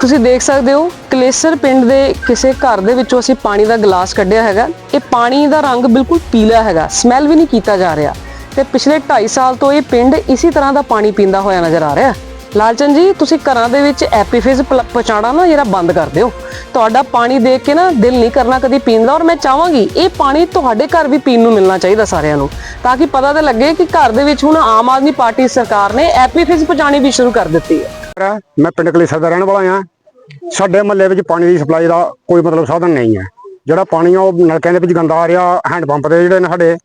ਤੁਸੀਂ ਦੇਖ ਸਕਦੇ ਹੋ, ਕਲੇਸਰ ਪਿੰਡ ਦੇ ਕਿਸੇ ਘਰ ਦੇ ਵਿੱਚੋਂ ਅਸੀਂ ਪਾਣੀ ਦਾ ਗਲਾਸ ਕੱਢਿਆ ਹੈਗਾ। ਇਹ ਪਾਣੀ ਦਾ ਰੰਗ ਬਿਲਕੁਲ ਪੀਲਾ ਹੈਗਾ, ਸਮੈਲ ਵੀ ਨਹੀਂ ਕੀਤਾ ਜਾ ਰਿਹਾ। ਤੇ ਪਿਛਲੇ 2.5 ਸਾਲ ਤੋਂ ਇਹ ਪਿੰਡ ਇਸੇ ਤਰ੍ਹਾਂ ਦਾ ਪਾਣੀ ਪੀਂਦਾ ਹੋਇਆ ਨਜ਼ਰ ਆ ਰਿਹਾ। ਲਾਲਚੰਦ ਜੀ, ਤੁਸੀਂ ਘਰਾਂ ਦੇ ਵਿੱਚ ਐਪੀਫਿਜ਼ ਪ- ਪਹੁੰਚਾਉਣਾ ਨਾ ਜਿਹੜਾ ਬੰਦ ਕਰ ਦਿਓ। ਤੁਹਾਡਾ ਪਾਣੀ ਦੇਖ ਕੇ ਨਾ ਦਿਲ ਨਹੀਂ ਕਰਨਾ ਕਦੀ ਪੀਣ ਦਾ, ਔਰ ਮੈਂ ਚਾਹਾਂਗੀ ਇਹ ਪਾਣੀ ਤੁਹਾਡੇ ਘਰ ਵੀ ਪੀਣ ਨੂੰ ਮਿਲਣਾ ਚਾਹੀਦਾ ਸਾਰਿਆਂ ਨੂੰ, ਤਾਂ ਕਿ ਪਤਾ ਤਾਂ ਲੱਗੇ ਕਿ ਘਰ ਦੇ ਵਿੱਚ ਹੁਣ ਆਮ ਆਦਮੀ ਪਾਰਟੀ ਸਰਕਾਰ ਨੇ ਐਪੀਫਿਜ਼ ਪਹੁੰਚਾਉਣੀ ਵੀ ਸ਼ੁਰੂ ਕਰ ਦਿੱਤੀ ਹੈ। ਮੈਂ ਪਿੰਡ ਕਲੇਸਰ ਦਾ ਰਹਿਣ ਵਾਲਾ ਹਾਂ। ਸਾਡੇ ਮਹੱਲੇ ਵਿੱਚ ਪਾਣੀ ਦੀ ਸਪਲਾਈ ਦਾ ਕੋਈ ਮਤਲਬ ਸਾਧਨ ਨਹੀਂ ਹੈ। ਜਿਹੜਾ ਪਾਣੀ ਆ, ਉਹ ਨਲਕਿਆਂ ਦੇ ਵਿੱਚ ਗੰਦਾ ਆ ਰਿਹਾ ਹੈਂਡ ਪੰਪ ਦੇ ਜਿਹੜੇ ਨੇ ਸਾਡੇ।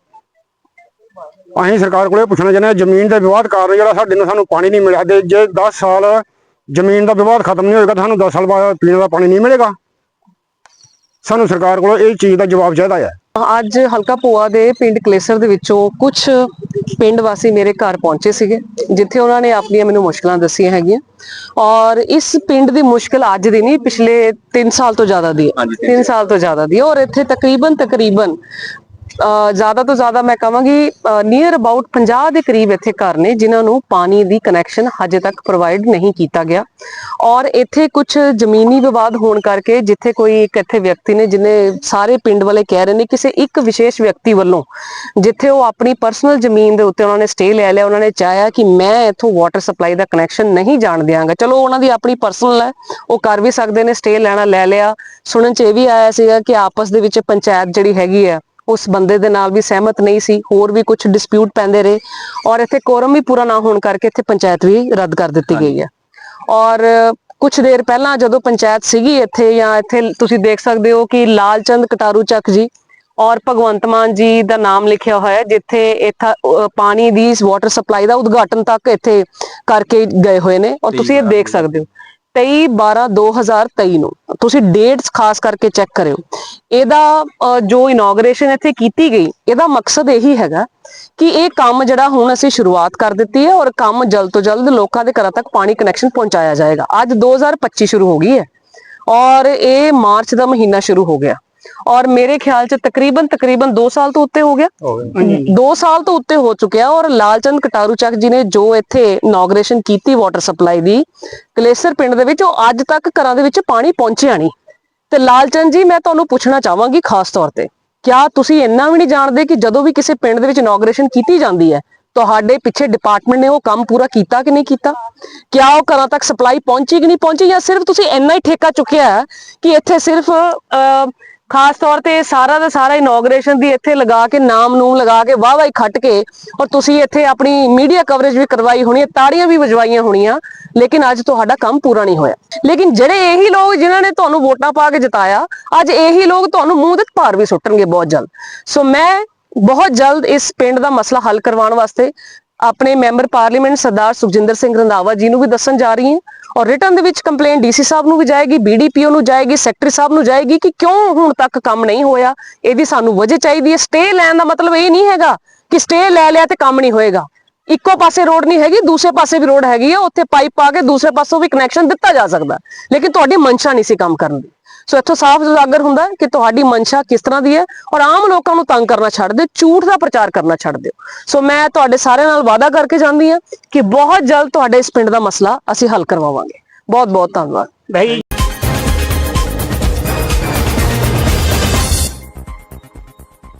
ਅਸੀਂ ਸਰਕਾਰ ਕੋਲੇ ਪੁੱਛਣਾ ਚਾਹੁੰਦੇ ਹਾਂ, ਜ਼ਮੀਨ ਦੇ ਵਿਵਾਦ ਕਾਰਨ ਜਿਹੜਾ ਸਾਡੇ ਨੂੰ ਸਾਨੂੰ ਪਾਣੀ ਨਹੀਂ ਮਿਲਿਆ ਤੇ ਜੇ 10 ਸਾਲ ਜ਼ਮੀਨ ਦਾ ਵਿਵਾਦ ਖਤਮ ਨਹੀਂ ਹੋਏਗਾ ਤਾਂ ਸਾਨੂੰ 10 ਸਾਲ ਬਾਅਦ ਪੀਣ ਦਾ ਪਾਣੀ ਨਹੀਂ ਮਿਲੇਗਾ। ਸਾਨੂੰ ਸਰਕਾਰ ਕੋਲੋਂ ਇਹ ਚੀਜ਼ ਦਾ ਜਵਾਬ ਚਾਹੀਦਾ ਹੈ। ਅੱਜ ਹਲਕਾ ਪੋਆ ਦੇ ਪਿੰਡ ਕਲੇਸਰ ਦੇ ਵਿੱਚੋਂ ਕੁਝ ਪਿੰਡ ਵਾਸੀ ਮੇਰੇ ਘਰ ਪਹੁੰਚੇ ਸੀਗੇ ਜਿੱਥੇ ਉਹਨਾਂ ਨੇ ਆਪਣੀਆਂ ਮੈਨੂੰ ਮੁਸ਼ਕਲਾਂ ਦੱਸੀਆਂ ਹੈਗੀਆਂ। ਔਰ ਇਸ ਪਿੰਡ ਦੀ ਮੁਸ਼ਕਲ ਅੱਜ ਦੀ ਨਹੀਂ ਪਿਛਲੇ 3 ਸਾਲ ਤੋਂ ਜ਼ਿਆਦਾ ਦੀ ਹੈ। 3 ਸਾਲ ਤੋਂ ਜ਼ਿਆਦਾ ਦੀ ਹੈ। ਔਰ ਇੱਥੇ ਤਕਰੀਬਨ ਤਕਰੀਬਨ ਜ਼ਿਆਦਾ ਤੋਂ ਜ਼ਿਆਦਾ ਮੈਂ ਕਹਾਂਗੀ ਨੀਅਰ ਅਬਾਊਟ 50 ਦੇ ਕਰੀਬ ਇੱਥੇ ਘਰ ਨੇ, ਜਿਨ੍ਹਾਂ ਨੂੰ ਪਾਣੀ ਦੀ ਕਨੈਕਸ਼ਨ ਹਜੇ ਤੱਕ ਪ੍ਰੋਵਾਈਡ ਨਹੀਂ ਕੀਤਾ ਗਿਆ। ਔਰ ਇੱਥੇ ਕੁਝ ਜ਼ਮੀਨੀ ਵਿਵਾਦ ਹੋਣ ਕਰਕੇ ਜਿੱਥੇ ਕੋਈ ਇੱਕ ਇੱਥੇ ਵਿਅਕਤੀ ਨੇ, ਜਿਨੇ ਸਾਰੇ ਪਿੰਡ ਵਾਲੇ ਕਹਿ ਰਹੇ ਨੇ, ਕਿਸੇ ਇੱਕ ਵਿਸ਼ੇਸ਼ ਵਿਅਕਤੀ ਵੱਲੋਂ ਜਿੱਥੇ ਉਹ ਆਪਣੀ ਪਰਸਨਲ ਜ਼ਮੀਨ ਦੇ ਉੱਤੇ ਉਹਨਾਂ ਨੇ ਸਟੇ ਲੈ ਲਿਆ, ਉਹਨਾਂ ਨੇ ਚਾਹਿਆ ਕਿ ਮੈਂ ਇੱਥੋਂ ਵਾਟਰ ਸਪਲਾਈ ਦਾ ਕਨੈਕਸ਼ਨ ਨਹੀਂ ਜਾਣ ਦਿਆਂਗਾ। ਚਲੋ, ਉਹਨਾਂ ਦੀ ਆਪਣੀ ਪਰਸਨਲ ਹੈ, ਉਹ ਕਰ ਵੀ ਸਕਦੇ ਨੇ ਸਟੇ ਲੈਣਾ ਲੈ ਲਿਆ। ਸੁਣਨ ਚ ਇਹ ਵੀ ਆਇਆ ਸੀਗਾ ਕਿ ਆਪਸ ਦੇ ਵਿੱਚ ਪੰਚਾਇਤ ਜਿਹੜੀ ਹੈਗੀ ਹੈ ਉਸ ਬੰਦੇ ਦੇ ਨਾਲ ਵੀ ਸਹਿਮਤ ਨਹੀਂ ਸੀ ਹੋਰ ਵੀ ਕੁਝ ਡਿਸਪਿਊਟ ਪੈਂਦੇ ਰਹੇ ਔਰ ਇੱਥੇ ਕੋਰਮ ਵੀ ਪੂਰਾ ਨਾ ਹੋਣ ਕਰਕੇ ਇੱਥੇ ਪੰਚਾਇਤ ਵੀ ਰੱਦ ਕਰ ਦਿੱਤੀ ਗਈ ਹੈ। ਔਰ ਕੁਝ ਦੇਰ ਪਹਿਲਾਂ ਜਦੋਂ ਪੰਚਾਇਤ ਸੀਗੀ ਇੱਥੇ ਜਾਂ ਇੱਥੇ ਤੁਸੀਂ ਦੇਖ ਸਕਦੇ ਹੋ ਕਿ ਲਾਲਚੰਦ ਕਟਾਰੂ ਚੱਕ ਜੀ ਔਰ ਭਗਵੰਤ ਮਾਨ ਜੀ ਦਾ ਨਾਮ ਲਿਖਿਆ ਹੋਇਆ ਹੈ ਜਿੱਥੇ ਇੱਥਾ ਪਾਣੀ ਦੀ ਵਾਟਰ ਸਪਲਾਈ ਦਾ ਉਦਘਾਟਨ ਤੱਕ ਇੱਥੇ ਕਰਕੇ ਗਏ ਹੋਏ ਨੇ ਔਰ ਤੁਸੀਂ ਇਹ ਦੇਖ ਸਕਦੇ ਹੋ। 23 12 2023 ਨੂੰ। ਤੁਸੀਂ ਡੇਟਸ ਖਾਸ ਕਰਕੇ ਚੈੱਕ ਕਰਿਓ। ਇਹਦਾ ਜੋ ਇਨੋਗ੍ਰੇਸ਼ਨ ਇੱਥੇ ਕੀਤੀ ਗਈ, ਇਹਦਾ ਮਕਸਦ ਇਹੀ ਹੈਗਾ ਕਿ ਇਹ ਕੰਮ ਜਿਹੜਾ ਹੁਣ ਅਸੀਂ ਸ਼ੁਰੂਆਤ ਕਰ ਦਿੱਤੀ ਹੈ ਔਰ ਕੰਮ ਜਲਦ ਤੋਂ ਜਲਦ ਲੋਕਾਂ ਦੇ ਘਰਾਂ ਤੱਕ ਪਾਣੀ ਕਨੈਕਸ਼ਨ ਪਹੁੰਚਾਇਆ ਜਾਏਗਾ। ਅੱਜ 2025 ਸ਼ੁਰੂ ਹੋ ਗਈ ਹੈ ਔਰ ਇਹ ਮਾਰਚ ਦਾ ਮਹੀਨਾ ਸ਼ੁਰੂ ਹੋ ਗਿਆ। ਔਰ ਮੇਰੇ ਖਿਆਲ ਚ ਤਕਰੀਬਨ ਤਕਰੀਬਨ 2 ਸਾਲ ਤੋਂ ਉੱਤੇ ਹੋ ਗਿਆ। 2 ਸਾਲ ਤੋਂ ਉੱਤੇ ਹੋ ਚੁੱਕਿਆ ਔਰ ਲਾਲਚੰਦ ਕਟਾਰੂ ਚੱਕ ਜੀ ਨੇ ਜੋ ਇੱਥੇ ਇਨੋਗ੍ਰੇਸ਼ਨ ਕੀਤੀ ਵਾਟਰ ਸਪਲਾਈ ਦੀ ਕਲੇਸਰ ਪਿੰਡ ਦੇ ਵਿੱਚ ਉਹ ਅੱਜ ਤੱਕ ਘਰਾਂ ਦੇ ਵਿੱਚ ਪਾਣੀ ਪਹੁੰਚਿਆ ਨਹੀਂ। ਤੇ ਲਾਲਚੰਦ ਜੀ ਮੈਂ ਤੁਹਾਨੂੰ ਪੁੱਛਣਾ ਚਾਹਾਂਗੀ ਖਾਸ ਤੌਰ ਤੇ ਕਿਆ ਤੁਸੀਂ ਇੰਨਾ ਵੀ ਨਹੀਂ ਜਾਣਦੇ ਕਿ ਜਦੋਂ ਵੀ ਕਿਸੇ ਪਿੰਡ ਦੇ ਵਿੱਚ ਇਨੋਗ੍ਰੇਸ਼ਨ ਕੀਤੀ ਜਾਂਦੀ ਹੈ ਤੁਹਾਡੇ ਪਿੱਛੇ ਡਿਪਾਰਟਮੈਂਟ ਨੇ ਉਹ ਕੰਮ ਪੂਰਾ ਕੀਤਾ ਕਿ ਨਹੀਂ ਕੀਤਾ? ਕਿਆ ਉਹ ਘਰਾਂ ਤੱਕ ਸਪਲਾਈ ਪਹੁੰਚੀ ਕਿ ਨਹੀਂ ਪਹੁੰਚੀ ਜਾਂ ਸਿਰਫ ਤੁਸੀਂ ਇੰਨਾ ਹੀ ਠੇਕਾ ਚੁੱਕਿਆ ਹੈ ਕਿ ਇੱਥੇ ਸਿਰਫ ਅਹ, ਖਾਸ ਤੌਰ ਤੇ ਸਾਰਾ ਦਾ ਸਾਰਾ ਇਨੋਗ੍ਰੇਸ਼ਨ ਦੀ ਇੱਥੇ ਲਗਾ ਕੇ, ਨਾਮ ਨੂਮ ਲਗਾ ਕੇ, ਵਾਹ ਵਾਹ ਖੱਟ ਕੇ ਔਰ ਤੁਸੀਂ ਇੱਥੇ ਆਪਣੀ ਮੀਡੀਆ ਕਵਰੇਜ ਵੀ ਕਰਵਾਈ ਹੋਣੀ ਹੈ, ਤਾੜੀਆਂ ਵੀ ਵਜਵਾਈਆਂ ਹੋਣੀਆਂ, ਲੇਕਿਨ ਅੱਜ ਤੁਹਾਡਾ ਕੰਮ ਪੂਰਾ ਨਹੀਂ ਹੋਇਆ। ਲੇਕਿਨ ਜਿਹੜੇ ਇਹੀ ਲੋਕ ਜਿਨ੍ਹਾਂ ਨੇ ਤੁਹਾਨੂੰ ਵੋਟਾਂ ਪਾ ਕੇ ਜਿਤਾਇਆ, ਅੱਜ ਇਹੀ ਲੋਕ ਤੁਹਾਨੂੰ ਮੂੰਹ ਦੇ ਭਾਰ ਵੀ ਸੁੱਟਣਗੇ ਬਹੁਤ ਜਲਦ। ਸੋ ਮੈਂ ਬਹੁਤ ਜਲਦ ਇਸ ਪਿੰਡ ਦਾ ਮਸਲਾ ਹੱਲ ਕਰਵਾਉਣ ਵਾਸਤੇ ਆਪਣੇ ਮੈਂਬਰ ਪਾਰਲੀਮੈਂਟ ਸਰਦਾਰ ਸੁਖਜਿੰਦਰ ਸਿੰਘ ਰੰਧਾਵਾ ਜੀ ਨੂੰ ਵੀ ਦੱਸਣ ਜਾ ਰਹੀ ਹਾਂ ਔਰ ਰਿਟਰਨ ਦੇ ਵਿੱਚ ਕੰਪਲੇਂਟ ਡੀਸੀ ਸਾਹਿਬ ਨੂੰ ਵੀ ਜਾਏਗੀ ਬੀਡੀਪੀਓ ਨੂੰ ਜਾਏਗੀ, ਸੈਕਟਰੀ ਸਾਹਿਬ ਨੂੰ ਜਾਏਗੀ ਕਿ ਕਿਉਂ ਹੁਣ ਤੱਕ ਕੰਮ ਨਹੀਂ ਹੋਇਆ? ਇਹਦੀ ਸਾਨੂੰ ਵਜ੍ਹਾ ਚਾਹੀਦੀ ਹੈ। ਸਟੇ ਲੈਣ ਦਾ ਮਤਲਬ ਇਹ ਨਹੀਂ ਹੈਗਾ ਕਿ ਸਟੇ ਲੈ ਲਿਆ ਤੇ ਕੰਮ ਨਹੀਂ ਹੋਏਗਾ। ਇੱਕੋ ਪਾਸੇ ਰੋਡ ਨਹੀਂ ਹੈਗੀ, ਦੂਸਰੇ ਪਾਸੇ ਵੀ ਰੋਡ ਹੈਗੀ ਆ, ਉੱਥੇ ਪਾਈਪ ਪਾ ਕੇ ਦੂਸਰੇ ਪਾਸੋਂ ਵੀ ਕਨੈਕਸ਼ਨ ਦਿੱਤਾ ਜਾ ਸਕਦਾ। ਲੇਕਿਨ ਤੁਹਾਡੀ ਮਨਸ਼ਾ ਨਹੀਂ ਸੀ ਕੰਮ ਕਰਨ ਦੀ। ਸੋ ਇੱਥੋਂ ਸਾਫ਼ ਉਜਾਗਰ ਹੁੰਦਾ ਕਿ ਤੁਹਾਡੀ ਮਨਸ਼ਾ ਕਿਸ ਤਰ੍ਹਾਂ ਦੀ ਹੈ ਔਰ ਆਮ ਲੋਕਾਂ ਨੂੰ ਤੰਗ ਕਰਨਾ ਛੱਡ ਦਿਓ, ਝੂਠ ਦਾ ਪ੍ਰਚਾਰ ਕਰਨਾ ਛੱਡ ਦਿਓ। ਸੋ ਮੈਂ ਤੁਹਾਡੇ ਸਾਰਿਆਂ ਨਾਲ ਵਾਅਦਾ ਕਰਕੇ ਜਾਂਦੀ ਹਾਂ ਕਿ ਬਹੁਤ ਜਲਦ ਤੁਹਾਡੇ ਇਸ ਪਿੰਡ ਦਾ ਮਸਲਾ ਅਸੀਂ ਹੱਲ ਕਰਵਾਵਾਂਗੇ। ਬਹੁਤ ਬਹੁਤ ਧੰਨਵਾਦ। ਭਾਈ